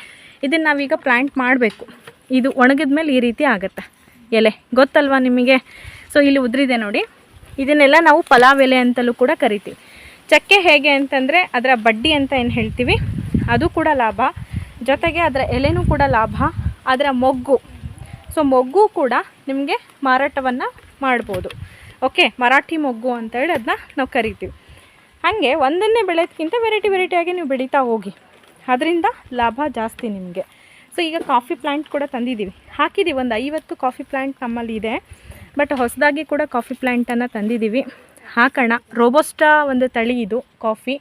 ಇದನ್ನು ನಾವೀಗ ಪ್ಲ್ಯಾಂಟ್ ಮಾಡಬೇಕು. ಇದು ಒಣಗಿದ ಮೇಲೆ ಈ ರೀತಿ ಆಗುತ್ತೆ. ಎಲೆ, ಗೊತ್ತಲ್ವಾ ನಿಮಗೆ? ಸೊ ಇಲ್ಲಿ ಉದ್ರಿದೆ ನೋಡಿ. ಇದನ್ನೆಲ್ಲ ನಾವು ಪಲಾವ್ ಎಲೆ ಅಂತಲೂ ಕೂಡ ಕರಿತೀವಿ. ಚಕ್ಕೆ ಹೇಗೆ ಅಂತಂದರೆ ಅದರ ಬಡ್ಡಿ ಅಂತ ಏನು ಹೇಳ್ತೀವಿ? ಅದು ಕೂಡ ಲಾಭ. ಜೊತೆಗೆ ಅದರ ಎಲೆನೂ ಕೂಡ ಲಾಭ. ಅದರ ಮೊಗ್ಗು. ಸೊ ಮೊಗ್ಗು ಕೂಡ ನಿಮಗೆ ಮಾರಾಟವನ್ನು ಮಾಡ್ಬೋದು. ಓಕೆ ಮರಾಠಿ ಮೊಗ್ಗು ಅಂತೇಳಿ ಅದನ್ನ ನಾವು ಕರಿತೀವಿ. ಹಾಗೆ ಒಂದನ್ನೇ ಬೆಳೆಯೋದಕ್ಕಿಂತ ವೆರೈಟಿ ವೆರೈಟಿಯಾಗಿ ನೀವು ಬೆಳೀತಾ ಹೋಗಿ. ಅದರಿಂದ ಲಾಭ ಜಾಸ್ತಿ ನಿಮಗೆ. ಸೊ ಈಗ ಕಾಫಿ ಪ್ಲ್ಯಾಂಟ್ ಕೂಡ ತಂದಿದ್ದೀವಿ. ಹಾಕಿದ್ದೀವಿ, ಒಂದು ಐವತ್ತು ಕಾಫಿ ಪ್ಲ್ಯಾಂಟ್ ನಮ್ಮಲ್ಲಿ ಇದೆ. ಬಟ್ ಹೊಸದಾಗಿ ಕೂಡ ಕಾಫಿ ಪ್ಲ್ಯಾಂಟನ್ನು ತಂದಿದ್ದೀವಿ. ಹಾಕೋಣ. ರೋಬೋಸ್ಟಾ ಒಂದು ತಳಿ ಇದು ಕಾಫಿ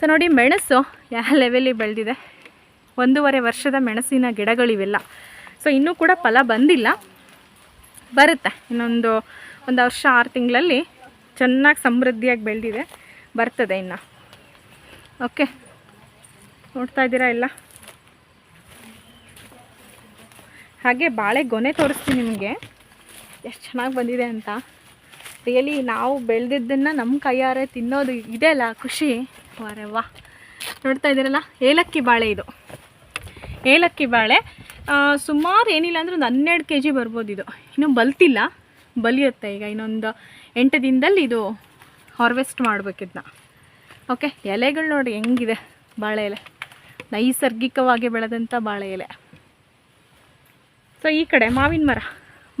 ಸೊ ನೋಡಿ ಮೆಣಸು ಯಾವ ಲೆವೆಲಿಗೆ ಬೆಳೆದಿದೆ. ಒಂದೂವರೆ ವರ್ಷದ ಮೆಣಸಿನ ಗಿಡಗಳಿವೆಲ್ಲ. ಸೊ ಇನ್ನೂ ಕೂಡ ಫಲ ಬಂದಿಲ್ಲ. ಬರುತ್ತೆ. ಇನ್ನೊಂದು, ಒಂದು ವರ್ಷ ಆರು ತಿಂಗಳಲ್ಲಿ ಚೆನ್ನಾಗಿ ಸಮೃದ್ಧಿಯಾಗಿ ಬೆಳೆದಿದೆ. ಬರ್ತದೆ ಇನ್ನು. ಓಕೆ. ನೋಡ್ತಾ ಇದ್ದೀರಾ ಇಲ್ಲ ಹಾಗೆ ಬಾಳೆ ಗೊನೆ ತೋರಿಸ್ತೀನಿ ನಿಮಗೆ. ಎಷ್ಟು ಚೆನ್ನಾಗಿ ಬಂದಿದೆ ಅಂತ. ರಿಯಲಿ ನಾವು ಬೆಳೆದಿದ್ದನ್ನು ನಮ್ಮ ಕೈಯಾರೆ ತಿನ್ನೋದು ಇದೆ ಅಲ್ಲ ಖುಷಿ. ವಾರೆ ನೋಡ್ತಾ ಇದ್ದೀರಲ್ಲ? ಏಲಕ್ಕಿ ಬಾಳೆ ಇದು. ಏಲಕ್ಕಿ ಬಾಳೆ. ಸುಮಾರು ಏನಿಲ್ಲ ಅಂದ್ರೆ ಒಂದು ಹನ್ನೆರಡು ಕೆ ಜಿ ಬರ್ಬೋದು ಇದು. ಇನ್ನೂ ಬಲ್ತಿಲ್ಲ. ಬಲಿಯುತ್ತೆ ಈಗ ಇನ್ನೊಂದು ಎಂಟು ದಿನದಲ್ಲಿ ಇದು ಹಾರ್ವೆಸ್ಟ್ ಮಾಡಬೇಕಿದ್ನ. ಓಕೆ ಎಲೆಗಳು ನೋಡಿ ಹೆಂಗಿದೆ ಬಾಳೆ ಎಲೆ. ನೈಸರ್ಗಿಕವಾಗಿ ಬೆಳೆದಂಥ ಬಾಳೆ ಎಲೆ. ಸೊ ಈ ಕಡೆ ಮಾವಿನ ಮರ,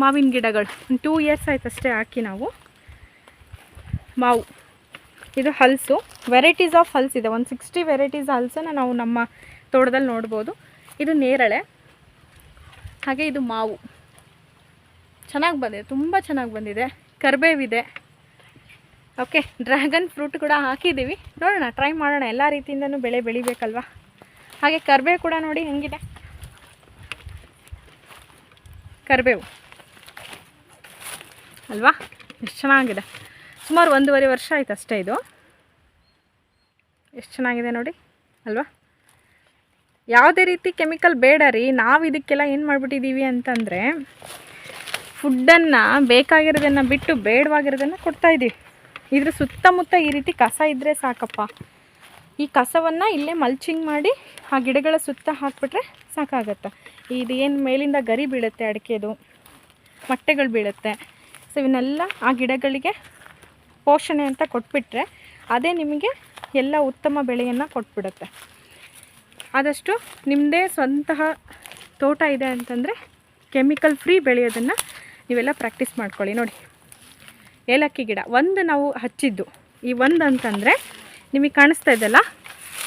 ಮಾವಿನ ಗಿಡಗಳು. ಟೂ ಇಯರ್ಸ್ ಆಯ್ತು ಅಷ್ಟೇ ಹಾಕಿ ನಾವು ಮಾವು. ಇದು ಹಲಸು. ವೆರೈಟೀಸ್ ಆಫ್ ಹಲ್ಸ್ ಇದೆ. ಒಂದು ಸಿಕ್ಸ್ಟಿ ವೆರೈಟೀಸ್ ಹಲ್ಸನ್ನು ನಾವು ನಮ್ಮ ತೋಟದಲ್ಲಿ ನೋಡ್ಬೋದು. ಇದು ನೇರಳೆ. ಹಾಗೆ ಇದು ಮಾವು. ಚೆನ್ನಾಗಿ ಬಂದಿದೆ. ತುಂಬ ಚೆನ್ನಾಗಿ ಬಂದಿದೆ. ಕರ್ಬೇವಿದೆ. ಓಕೆ ಡ್ರ್ಯಾಗನ್ ಫ್ರೂಟ್ ಕೂಡ ಹಾಕಿದ್ದೀವಿ. ನೋಡೋಣ ಟ್ರೈ ಮಾಡೋಣ. ಎಲ್ಲ ರೀತಿಯಿಂದನೂ ಬೆಳೆ ಬೆಳಿಬೇಕಲ್ವಾ? ಹಾಗೆ ಕರ್ಬೇವು ಕೂಡ ನೋಡಿ ಹೆಂಗಿದೆ. ಕರ್ಬೇವು. ಅಲ್ವಾ? ಎಷ್ಟು ಚೆನ್ನಾಗಿದೆ. ಸುಮಾರು ಒಂದೂವರೆ ವರ್ಷ ಆಯ್ತು ಅಷ್ಟೇ ಇದು. ಎಷ್ಟು ಚೆನ್ನಾಗಿದೆ ನೋಡಿ. ಅಲ್ವಾ? ಯಾವುದೇ ರೀತಿ ಕೆಮಿಕಲ್ ಬೇಡ ರೀ. ನಾವು ಇದಕ್ಕೆಲ್ಲ ಏನು ಮಾಡಿಬಿಟ್ಟಿದ್ದೀವಿ ಅಂತಂದರೆ ಫುಡ್ಡನ್ನು ಬೇಕಾಗಿರೋದನ್ನು ಬಿಟ್ಟು ಬೇಡವಾಗಿರೋದನ್ನು ಕೊಡ್ತಾಯಿದ್ದೀವಿ ಇದ್ರ ಸುತ್ತಮುತ್ತ ಈ ರೀತಿ ಕಸ ಇದ್ದರೆ ಸಾಕಪ್ಪ. ಈ ಕಸವನ್ನು ಇಲ್ಲೇ ಮಲ್ಚಿಂಗ್ ಮಾಡಿ ಆ ಗಿಡಗಳ ಸುತ್ತ ಹಾಕ್ಬಿಟ್ರೆ ಸಾಕಾಗತ್ತೆ. ಇದು ಏನು ಮೇಲಿಂದ ಗರಿ ಬೀಳುತ್ತೆ ಅಡಿಕೆದು, ಮೊಟ್ಟೆಗಳು ಬೀಳುತ್ತೆ. ಸೊ ಇವನ್ನೆಲ್ಲ ಆ ಗಿಡಗಳಿಗೆ ಪೋಷಣೆ ಅಂತ ಕೊಟ್ಬಿಟ್ರೆ ಅದೇ ನಿಮಗೆ ಎಲ್ಲ ಉತ್ತಮ ಬೆಳೆಯನ್ನು ಕೊಟ್ಬಿಡುತ್ತೆ. ಆದಷ್ಟು ನಿಮ್ಮದೇ ಸ್ವಂತಹ ತೋಟ ಇದೆ ಅಂತಂದರೆ ಕೆಮಿಕಲ್ ಫ್ರೀ ಬೆಳೆಯೋದನ್ನು ನೀವೆಲ್ಲ ಪ್ರಾಕ್ಟೀಸ್ ಮಾಡ್ಕೊಳ್ಳಿ. ನೋಡಿ. ಏಲಕ್ಕಿ ಗಿಡ. ಒಂದು ನಾವು ಹಚ್ಚಿದ್ದು. ಈ ಒಂದು ಅಂತಂದರೆ ನಿಮಗೆ ಕಾಣಿಸ್ತಾ ಇದೆಲ್ಲ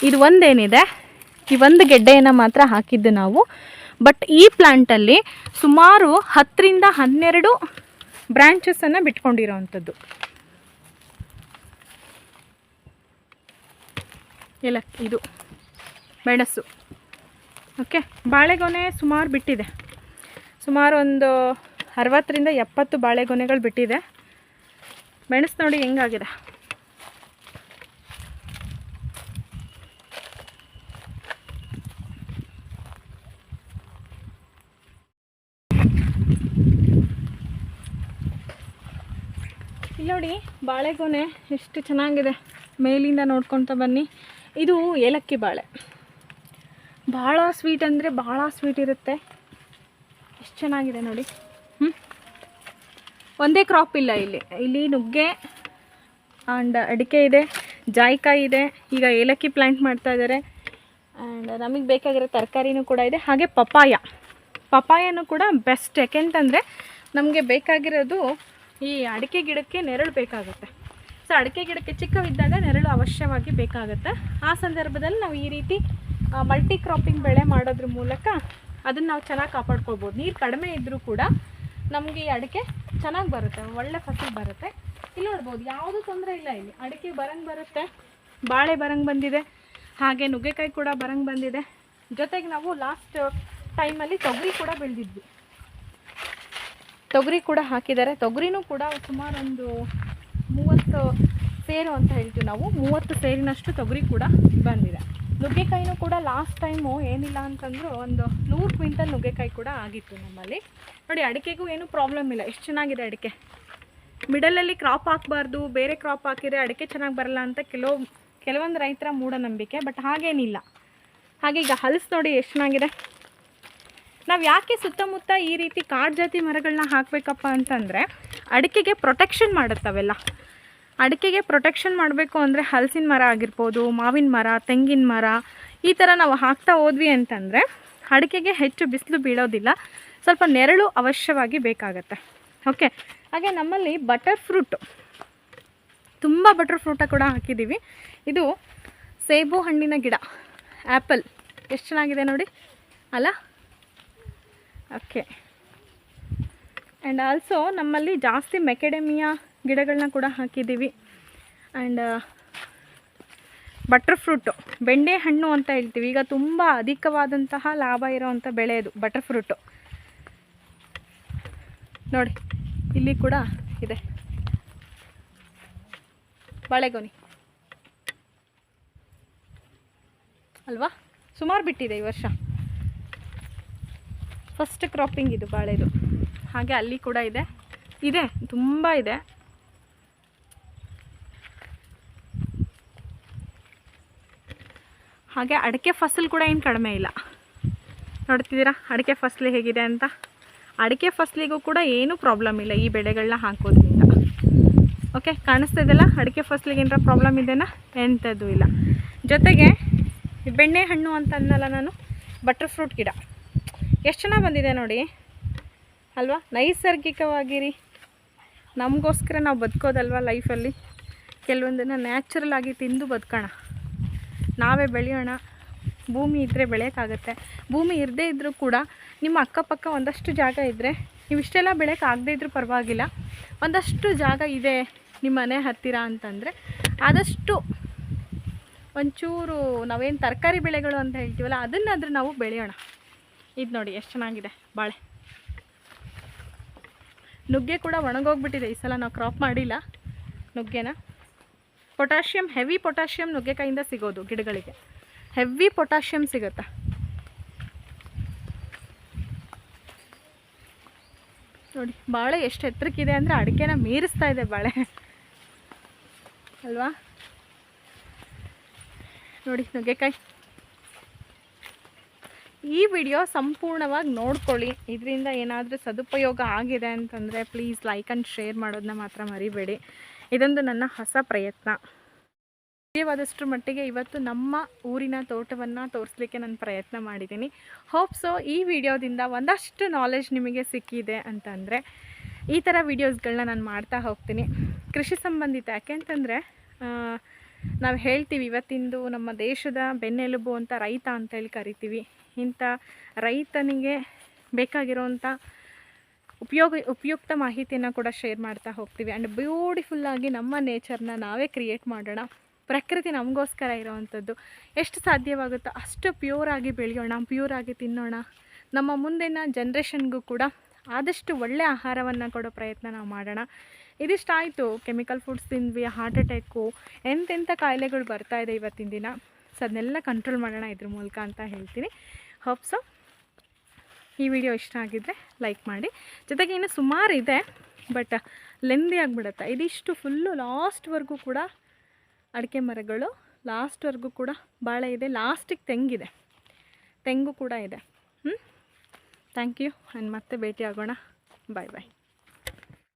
ಇದು ಒಂದೇನಿದೆ? ಈ ಒಂದು ಗೆಡ್ಡೆಯನ್ನು ಮಾತ್ರ ಹಾಕಿದ್ದು ನಾವು. ಬಟ್ ಈ ಪ್ಲ್ಯಾಂಟಲ್ಲಿ ಸುಮಾರು ಹತ್ತರಿಂದ ಹನ್ನೆರಡು ಬ್ರ್ಯಾಂಚಸನ್ನು ಬಿಟ್ಕೊಂಡಿರೋವಂಥದ್ದು ಏಲಕ್ಕಿ ಇದು ಮೆಣಸು. ಓಕೆ ಬಾಳೆಗೊನೆ ಸುಮಾರು ಬಿಟ್ಟಿದೆ. ಸುಮಾರು ಒಂದು ಅರವತ್ತರಿಂದ ಎಪ್ಪತ್ತು ಬಾಳೆಗೊನೆಗಳು ಬಿಟ್ಟಿದೆ. ಮೆಣಸು ನೋಡಿ ಹೆಂಗಾಗಿದೆ. ಇಲ್ಲಿ ನೋಡಿ ಬಾಳೆಗೊನೆ ಎಷ್ಟು ಚೆನ್ನಾಗಿದೆ. ಮೇಲಿಂದ ನೋಡ್ಕೊತ ಬನ್ನಿ. ಇದು ಏಲಕ್ಕಿ ಬಾಳೆ. ಭಾಳ ಸ್ವೀಟ್ ಅಂದರೆ ಭಾಳ ಸ್ವೀಟ್ ಇರುತ್ತೆ. ಎಷ್ಟು ಚೆನ್ನಾಗಿದೆ ನೋಡಿ. ಒಂದೇ ಕ್ರಾಪ್ ಇಲ್ಲ ಇಲ್ಲಿ. ಇಲ್ಲಿ ನುಗ್ಗೆ ಆ್ಯಂಡ್ ಅಡಿಕೆ ಇದೆ, ಜಾಯಿಕಾಯಿ ಇದೆ, ಈಗ ಏಲಕ್ಕಿ ಪ್ಲ್ಯಾಂಟ್ ಮಾಡ್ತಾ ಇದ್ದಾರೆ ಆ್ಯಂಡ್ ನಮಗೆ ಬೇಕಾಗಿರೋ ತರಕಾರಿನೂ ಕೂಡ ಇದೆ, ಹಾಗೆ ಪಪಾಯ ಪಪಾಯನೂ ಕೂಡ ಬೆಸ್ಟ್ ಯಾಕೆಂತಂದರೆ ನಮಗೆ ಬೇಕಾಗಿರೋದು ಈ ಅಡಿಕೆ ಗಿಡಕ್ಕೆ ನೆರಳು ಬೇಕಾಗುತ್ತೆ. ಸೊ ಅಡಿಕೆ ಗಿಡಕ್ಕೆ ಚಿಕ್ಕವಿದ್ದಾಗ ನೆರಳು ಅವಶ್ಯವಾಗಿ ಬೇಕಾಗುತ್ತೆ. ಆ ಸಂದರ್ಭದಲ್ಲಿ ನಾವು ಈ ರೀತಿ ಮಲ್ಟಿ ಕ್ರಾಪಿಂಗ್ ಬೆಳೆ ಮಾಡೋದ್ರ ಮೂಲಕ ಅದನ್ನು ನಾವು ಚೆನ್ನಾಗಿ ಕಾಪಾಡ್ಕೊಳ್ಬೋದು. ನೀರು ಕಡಿಮೆ ಇದ್ದರೂ ಕೂಡ ನಮಗೆ ಈ ಅಡಿಕೆ ಚೆನ್ನಾಗಿ ಬರುತ್ತೆ, ಒಳ್ಳೆ ಫಸಲು ಬರುತ್ತೆ. ಇಲ್ಲಿ ನೋಡ್ಬೋದು, ಯಾವುದೂ ತೊಂದರೆ ಇಲ್ಲ ಇಲ್ಲಿ. ಅಡಿಕೆ ಬರಂಗೆ ಬರುತ್ತೆ, ಬಾಳೆ ಬರಂಗೆ ಬಂದಿದೆ, ಹಾಗೆ ನುಗ್ಗೆಕಾಯಿ ಕೂಡ ಬರಂಗೆ ಬಂದಿದೆ. ಜೊತೆಗೆ ನಾವು ಲಾಸ್ಟ್ ಟೈಮಲ್ಲಿ ತೊಗರಿ ಕೂಡ ಬೆಳೆದಿದ್ವಿ. ತೊಗರಿ ಕೂಡ ಹಾಕಿದ್ದಾರೆ. ತೊಗರಿನೂ ಕೂಡ ಸುಮಾರೊಂದು ಮೂವತ್ತು ಸೇರು ಅಂತ ಹೇಳ್ತೀವಿ ನಾವು. ಮೂವತ್ತು ಸೇರಿನಷ್ಟು ತೊಗರಿ ಕೂಡ ಬಂದಿದೆ. ನುಗ್ಗೆಕಾಯಿನೂ ಕೂಡ ಲಾಸ್ಟ್ ಟೈಮು ಏನಿಲ್ಲ ಅಂತಂದರೂ ಒಂದು ನೂರು ಕ್ವಿಂಟಲ್ ನುಗ್ಗೆಕಾಯಿ ಕೂಡ ಆಗಿತ್ತು ನಮ್ಮಲ್ಲಿ. ನೋಡಿ, ಅಡಿಕೆಗೂ ಏನೂ ಪ್ರಾಬ್ಲಮ್ ಇಲ್ಲ. ಎಷ್ಟು ಚೆನ್ನಾಗಿದೆ ಅಡಿಕೆ. ಮಿಡಲಲ್ಲಿ ಕ್ರಾಪ್ ಹಾಕಬಾರ್ದು, ಬೇರೆ ಕ್ರಾಪ್ ಹಾಕಿದರೆ ಅಡಿಕೆ ಚೆನ್ನಾಗಿ ಬರಲ್ಲ ಅಂತ ಕೆಲವು, ಕೆಲವೊಂದು ರೈತರ ಮೂಢನಂಬಿಕೆ ಬಟ್ ಹಾಗೇನಿಲ್ಲ. ಹಾಗೆ ಈಗ ಹಲಸು ನೋಡಿ ಎಷ್ಟು ಚೆನ್ನಾಗಿದೆ. ನಾವು ಯಾಕೆ ಸುತ್ತಮುತ್ತ ಈ ರೀತಿ ಕಾಡು ಜಾತಿ ಮರಗಳನ್ನ ಹಾಕಬೇಕಪ್ಪ ಅಂತಂದರೆ, ಅಡಿಕೆಗೆ ಪ್ರೊಟೆಕ್ಷನ್ ಮಾಡುತ್ತವೆಲ್ಲ. ಅಡಿಕೆಗೆ ಪ್ರೊಟೆಕ್ಷನ್ ಮಾಡಬೇಕು ಅಂದರೆ ಹಲಸಿನ ಮರ ಆಗಿರ್ಬೋದು, ಮಾವಿನ ಮರ, ತೆಂಗಿನ ಮರ, ಈ ಥರ ನಾವು ಹಾಕ್ತಾ ಹೋದ್ವಿ ಅಂತಂದರೆ ಅಡಿಕೆಗೆ ಹೆಚ್ಚು ಬಿಸಿಲು ಬೀಳೋದಿಲ್ಲ. ಸ್ವಲ್ಪ ನೆರಳು ಅವಶ್ಯವಾಗಿ ಬೇಕಾಗತ್ತೆ. ಓಕೆ ಹಾಗೆ ನಮ್ಮಲ್ಲಿ ಬಟರ್ ಫ್ರೂಟ್ ತುಂಬ ಬಟರ್ ಫ್ರೂಟ ಕೂಡ ಹಾಕಿದ್ದೀವಿ ಇದು ಸೇಬು ಹಣ್ಣಿನ ಗಿಡ ಆ್ಯಪಲ್ ಎಷ್ಟು ಚೆನ್ನಾಗಿದೆ ನೋಡಿ. ಅಲ್ಲ? ಓಕೆ ಆ್ಯಂಡ್ ಆಲ್ಸೋ ನಮ್ಮಲ್ಲಿ ಜಾಸ್ತಿ ಮೆಕೆಡೆಮಿಯಾ ಗಿಡಗಳನ್ನ ಕೂಡ ಹಾಕಿದ್ದೀವಿ. ಆ್ಯಂಡ್ ಬಟರ್ ಫ್ರೂಟು ಬೆಂಡೆ ಹಣ್ಣು ಅಂತ ಹೇಳ್ತೀವಿ. ಈಗ ತುಂಬ ಅಧಿಕವಾದಂತಹ ಲಾಭ ಇರೋವಂಥ ಬೆಳೆ ಇದು ಬಟರ್ ಫ್ರೂಟು ನೋಡಿ, ಇಲ್ಲಿ ಕೂಡ ಇದೆ. ಬಾಳೆಗೊನಿ. ಅಲ್ವಾ? ಸುಮಾರು ಬಿಟ್ಟಿದೆ ಈ ವರ್ಷ. ಫಸ್ಟ್ ಕ್ರಾಪಿಂಗ್ ಇದು ಬಾಳೆದು. ಹಾಗೆ ಅಲ್ಲಿ ಕೂಡ ಇದೆ. ಇದೆ, ತುಂಬ ಇದೆ. ಹಾಗೆ ಅಡಿಕೆ ಫಸಲು ಕೂಡ ಏನು ಕಡಿಮೆ ಇಲ್ಲ. ನೋಡ್ತಿದ್ದೀರಾ? ಅಡಿಕೆ ಫಸಲು ಹೇಗಿದೆ ಅಂತ. ಅಡಿಕೆ ಫಸಲಿಗೂ ಕೂಡ ಏನೂ ಪ್ರಾಬ್ಲಮ್ ಇಲ್ಲ ಈ ಬೆಳೆಗಳನ್ನ ಹಾಕೋದ್ರಿಂದ. ಓಕೆ ಕಾಣಿಸ್ತಾ ಇದೆಯಲ್ಲ? ಅಡಿಕೆ ಫಸಲಿಗೆ ಪ್ರಾಬ್ಲಮ್ ಇದೆಯಾ ಎಂಥದ್ದು ಇಲ್ಲ. ಜೊತೆಗೆ ಬೆಣ್ಣೆ ಹಣ್ಣು ಅಂತ ಅನ್ನಲ್ಲ ನಾನು ಬಟರ್ ಫ್ರೂಟ್ ಗಿಡ. ಎಷ್ಟು ಚೆನ್ನಾಗಿ ಬಂದಿದೆ ನೋಡಿ. ಅಲ್ವಾ? ನೈಸರ್ಗಿಕವಾಗಿರಿ. ನಮಗೋಸ್ಕರ ನಾವು ಬದುಕೋದಲ್ವ ಲೈಫಲ್ಲಿ ಕೆಲವೊಂದನ್ನು ನ್ಯಾಚುರಲ್ ಆಗಿ ತಿಂದು ಬದುಕೋಣ. ನಾವೇ ಬೆಳೆಯೋಣ. ಭೂಮಿ ಇದ್ದರೆ ಬೆಳೆಯೋಕ್ಕಾಗತ್ತೆ. ಭೂಮಿ ಇರದೇ ಇದ್ದರೂ ಕೂಡ ನಿಮ್ಮ ಅಕ್ಕಪಕ್ಕ ಒಂದಷ್ಟು ಜಾಗ ಇದ್ದರೆ ನೀವು ಇಷ್ಟೆಲ್ಲ ಬೆಳೆಯೋಕೆ ಆಗದೇ ಇದ್ರೂ ಪರವಾಗಿಲ್ಲ. ಒಂದಷ್ಟು ಜಾಗ ಇದೆ ನಿಮ್ಮ ಮನೆ ಹತ್ತಿರ ಅಂತಂದರೆ, ಆದಷ್ಟು ಒಂಚೂರು ನಾವೇನು ತರಕಾರಿ ಬೆಳೆಗಳು ಅಂತ ಹೇಳ್ತೀವಲ್ಲ, ಅದನ್ನಾದರೂ ನಾವು ಬೆಳೆಯೋಣ. ಇದು ನೋಡಿ ಎಷ್ಟು ಚೆನ್ನಾಗಿದೆ ಬಾಳೆ. ನುಗ್ಗೆ ಕೂಡ ಒಣಗೋಗ್ಬಿಟ್ಟಿದೆ. ಈ ಸಲ ನಾವು ಕ್ರಾಪ್ ಮಾಡಿಲ್ಲ. ನುಗ್ಗೆನ? ಪೊಟ್ಯಾಷಿಯಮ್ ಹೆವಿ ಪೊಟ್ಯಾಷಿಯಂ ನುಗ್ಗೆಕಾಯಿಂದ ಸಿಗೋದು ಗಿಡಗಳಿಗೆ. ಹೆವಿ ಪೊಟ್ಯಾಷಿಯಮ್ ಸಿಗುತ್ತೆ? ನೋಡಿ, ಬಾಳೆ ಎಷ್ಟು ಎತ್ತರಕ್ಕಿದೆ ಅಂದರೆ ಅಡಿಕೆನ ಮೀರಿಸ್ತಾ ಇದೆ ಬಾಳೆ. ಅಲ್ವಾ? ನೋಡಿ, ನುಗ್ಗೆಕಾಯಿ. ಈ ವಿಡಿಯೋ ಸಂಪೂರ್ಣವಾಗಿ ನೋಡ್ಕೊಳ್ಳಿ. ಇದರಿಂದ ಏನಾದರೂ ಸದುಪಯೋಗ ಆಗಿದೆ ಅಂತಂದರೆ ಪ್ಲೀಸ್ ಲೈಕ್ ಆ್ಯಂಡ್ ಶೇರ್ ಮಾಡೋದನ್ನ ಮಾತ್ರ ಮರಿಬೇಡಿ. ಇದೊಂದು ನನ್ನ ಹೊಸ ಪ್ರಯತ್ನ. ಸಾಧ್ಯವಾದಷ್ಟು ಮಟ್ಟಿಗೆ ಇವತ್ತು ನಮ್ಮ ಊರಿನ ತೋಟವನ್ನು ತೋರಿಸ್ಲಿಕ್ಕೆ ನಾನು ಪ್ರಯತ್ನ ಮಾಡಿದ್ದೀನಿ ಹೋಪ್ ಸೊ ಈ ವಿಡಿಯೋದಿಂದ ಒಂದಷ್ಟು ನಾಲೆಜ್ ನಿಮಗೆ ಸಿಕ್ಕಿದೆ ಅಂತಂದರೆ, ಈ ಥರ ವೀಡಿಯೋಸ್ಗಳನ್ನ ನಾನು ಮಾಡ್ತಾ ಹೋಗ್ತೀನಿ. ಕೃಷಿ ಸಂಬಂಧಿತ ಯಾಕೆಂತಂದರೆ ನಾವು ಹೇಳ್ತೀವಿ ಇವತ್ತಿಂದು ನಮ್ಮ ದೇಶದ ಬೆನ್ನೆಲುಬು ಅಂತ ರೈತ ಅಂತೇಳಿ ಕರಿತೀವಿ. ಇಂಥ ರೈತನಿಗೆ ಬೇಕಾಗಿರೋವಂಥ ಉಪಯೋಗ, ಉಪಯುಕ್ತ ಮಾಹಿತಿಯನ್ನು ಕೂಡ ಶೇರ್ ಮಾಡ್ತಾ ಹೋಗ್ತೀವಿ. ಆ್ಯಂಡ್ ಬ್ಯೂಟಿಫುಲ್ಲಾಗಿ ನಮ್ಮ ನೇಚರ್ನ ನಾವೇ ಕ್ರಿಯೇಟ್ ಮಾಡೋಣ. ಪ್ರಕೃತಿ ನಮಗೋಸ್ಕರ ಇರೋವಂಥದ್ದು. ಎಷ್ಟು ಸಾಧ್ಯವಾಗುತ್ತೋ ಅಷ್ಟು ಪ್ಯೂರಾಗಿ ಬೆಳೆಯೋಣ ಪ್ಯೂರಾಗಿ ತಿನ್ನೋಣ. ನಮ್ಮ ಮುಂದಿನ ಜನ್ರೇಷನ್ಗೂ ಕೂಡ ಆದಷ್ಟು ಒಳ್ಳೆಯ ಆಹಾರವನ್ನು ಕೊಡೋ ಪ್ರಯತ್ನ ನಾವು ಮಾಡೋಣ. ಇದಿಷ್ಟು ಆಯಿತು ಕೆಮಿಕಲ್ ಫುಡ್ಸ್ ತಿಂದ್ವಿ ಹಾರ್ಟ್ ಅಟ್ಯಾಕು ಎಂತೆಂಥ ಕಾಯಿಲೆಗಳು ಬರ್ತಾ ಇದೆ ಇವತ್ತಿನ ದಿನ. ಸೊ ಅದನ್ನೆಲ್ಲ ಕಂಟ್ರೋಲ್ ಮಾಡೋಣ ಇದ್ರ ಮೂಲಕ ಅಂತ ಹೇಳ್ತೀನಿ. ಹೋಪ್ ಸೊ ಈ ವಿಡಿಯೋ ಇಷ್ಟ ಆಗಿದ್ದರೆ ಲೈಕ್ ಮಾಡಿ. ಜೊತೆಗೆ ಇನ್ನು ಸುಮಾರು ಇದೆ ಬಟ್ ಲೆಂದಿ ಆಗಿಬಿಡುತ್ತೆ. ಇದಿಷ್ಟು ಫುಲ್ಲು ಲಾಸ್ಟ್ವರೆಗೂ ಕೂಡ ಅಡಿಕೆ ಮರಗಳು. ಲಾಸ್ಟ್ವರೆಗೂ ಕೂಡ ಬಾಳೆ ಇದೆ. ಲಾಸ್ಟಿಗೆ ತೆಂಗಿದೆ ತೆಂಗು ಕೂಡ ಇದೆ. ಹ್ಞೂ ಥ್ಯಾಂಕ್ ಯು ಆ್ಯಂಡ್ ಮತ್ತೆ ಭೇಟಿ ಆಗೋಣ ಬಾಯ್ ಬಾಯ್